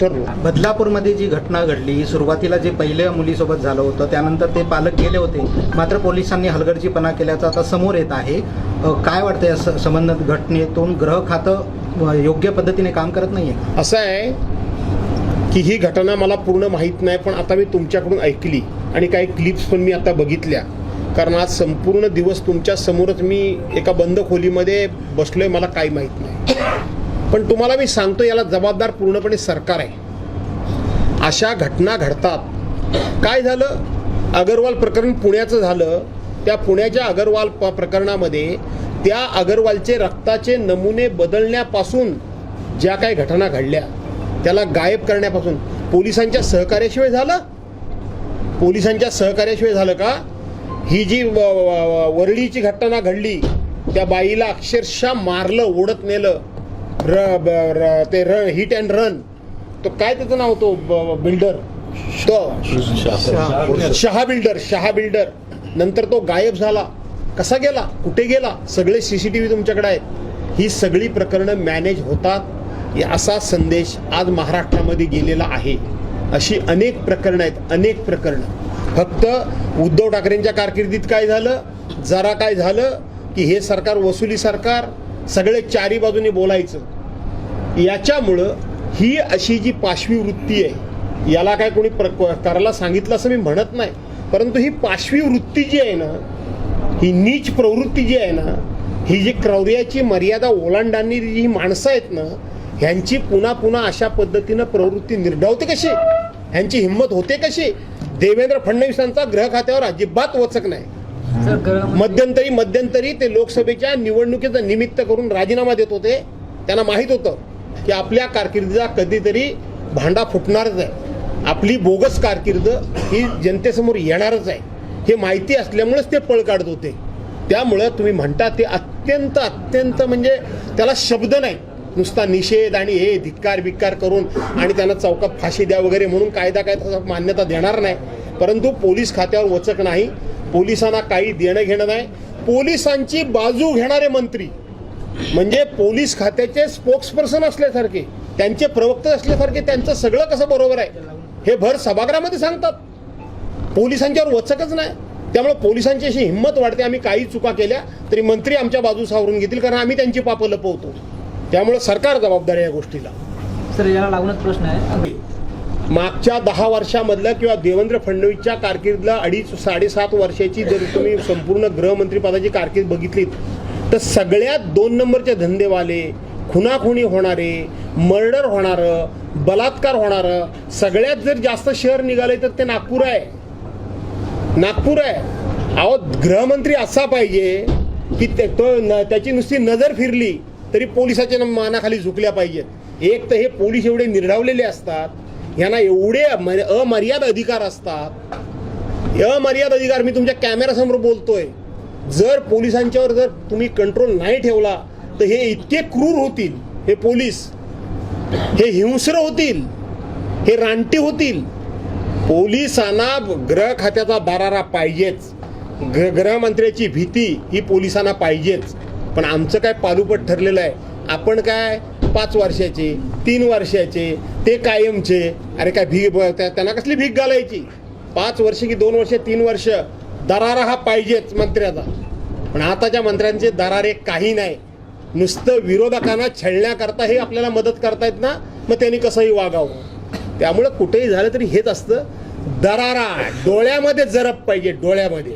तर बदलापूरमध्ये जी घटना घडली सुरुवातीला जे पहिल्या मुलीसोबत झालं होतं त्यानंतर ते पालक गेले होते. मात्र पोलिसांनी हलगर्जीपणा केल्याचं आता समोर येत आहे. काय वाटतं या संबंधित घटनेतून? ग्रह खातं योग्य पद्धतीने काम करत नाहीये? असं आहे की ही घटना मला पूर्ण माहीत नाही पण आता मी तुमच्याकडून ऐकली आणि काही क्लिप्स पण मी आता बघितल्या. कारण आज संपूर्ण दिवस तुमच्या समोरच मी एका बंद खोलीमध्ये बसलोय मला काही माहीत नाही. पण तुम्हाला मी सांगतो याला जबाबदार पूर्णपणे सरकार आहे. अशा घटना घडतात. काय झालं? अगरवाल प्रकरण पुण्याचं झालं. त्या पुण्याच्या अगरवाल प- प्रकरणामध्ये त्या अगरवालचे रक्ताचे नमुने बदलण्यापासून ज्या काही घटना घडल्या त्याला गायब करण्यापासून पोलिसांच्या सहकार्याशिवाय झालं? पोलिसांच्या सहकार्याशिवाय झालं का? ही जी व- वरळीची घटना घडली त्या बाईला अक्षरशः मारलं ओढत नेलं. र ब- र- ते र हिट अँड रन तो काय त्याचं नाव तो बिल्डर तो. शहा बिल्डर शहा बिल्डर नंतर तो गायब झाला. कसा गेला? कुठे गेला? सगळे सीसीटीव्ही तुमच्याकडे आहेत. ही सगळी प्रकरणं मॅनेज होतात. या असा संदेश आज महाराष्ट्रामध्ये गेलेला आहे. अशी अनेक प्रकरणं आहेत. अनेक प्रकरणं. फक्त उद्धव ठाकरेंच्या कारकिर्दीत काय झालं? जरा काय झालं? की हे सरकार वसुली सरकार सगळे चारी बाजूने बोलायचं. याच्यामुळं ही अशी जी पाशवी वृत्ती आहे याला काय कोणी प्र करायला सांगितलं असं मी म्हणत नाही. परंतु ही पाशवी वृत्ती जी आहे ना ही नीच प्रवृत्ती जी आहे ना ही जी क्रौर्याची मर्यादा ओलांडांनी जी ही माणसं आहेत ना ह्यांची पुन्हा पुन्हा अशा पद्धतीनं प्रवृत्ती निर्धावते कशी? ह्यांची हिंमत होते कशी? देवेंद्र फडणवीसांचा ग्रह खात्यावर अजिबात वचक नाही. म्हणजे? मध्यंतरी मध्यंतरी ते लोकसभेच्या निवडणुकीचं निमित्त करून राजीनामा देत होते. त्यांना माहीत होतं की आपल्या कारकिर्दीचा कधीतरी भांडा फुटणारच आहे. आपली बोगस कारकिर्द ही जनतेसमोर येणारच आहे. हे माहिती असल्यामुळेच ते पळ काढत होते. त्यामुळं तुम्ही म्हणता ते अत्यंत अत्यंत म्हणजे त्याला शब्द नाही. नुसता निषेध आणि हे धिक्कार बिक्कार करून आणि त्यांना चौकात फाशी द्या वगैरे म्हणून कायदा काय मान्यता देणार नाही. परंतु पोलीस खात्यावर वचक नाही. पोलिसांना काही देणं घेणं नाही. पोलिसांची बाजू घेणारे मंत्री म्हणजे पोलीस खात्याचे स्पोक्सपर्सन असल्यासारखे त्यांचे प्रवक्ते असल्यासारखे त्यांचं सगळं कसं बरोबर आहे हे भर सभागृहामध्ये सांगतात. पोलिसांच्यावर वचकच नाही. त्यामुळे पोलिसांची अशी हिंमत वाढते आम्ही काही चुका केल्या तरी मंत्री आमच्या बाजू सावरून घेतील कारण आम्ही त्यांची पापं लपवतो. त्यामुळे सरकार जबाबदार आहे या गोष्टीला. सर याला लागूनच प्रश्न आहे. मागच्या दहा वर्षामधलं किंवा देवेंद्र फडणवीसच्या कारकिर्दीला अडीच साडेसात वर्षाची जर तुम्ही संपूर्ण गृहमंत्रीपदाची कारकीर्द बघितलीत तर सगळ्यात दोन नंबरचे धंदेवाले खुनाखुनी होणारे मर्डर होणारं बलात्कार होणारं सगळ्यात जर जास्त शहर निघाले तर ते नागपूर आहे. नागपूर आहे. अहो गृहमंत्री असा पाहिजे की तो न- त्याची नुसती नजर फिरली तरी पोलिसाच्या मानाखाली झुकल्या पाहिजेत. एक तर हे पोलीस एवढे निर्डावलेले असतात यांना एवढे अमर्याद अधिकार असतात. अमर्याद अधिकार मी तुमच्या कॅमेरासमोर बोलतोय. जर पोलिसांच्यावर जर तुम्ही कंट्रोल नाही ठेवला तर हे इतके क्रूर होतील. हे पोलीस हे हिंस्र होतील. हे रानटी होतील. पोलिसांना ग्रह खात्याचा दरारा पाहिजेच. ग्र गृहमंत्र्याची भीती ही पोलिसांना पाहिजेच. पण आमचं काय पालुपट ठरलेलं आहे? आपण काय पाच वर्षाचे तीन वर्षाचे ते कायमचे अरे काय भी त्यांना कसली भीक घालायची? पाच वर्ष की दोन वर्ष तीन वर्ष? दरारा हा पाहिजेच मंत्र्याचा. पण आताच्या मंत्र्यांचे दरारे काही नाही. नुसतं विरोधकांना छळण्याकरता हे आपल्याला मदत करतायत ना मग त्यांनी कसंही वागावं. त्यामुळं कुठेही झालं तरी हेच असतं. दरारा डोळ्यामध्ये जरप पाहिजे डोळ्यामध्ये.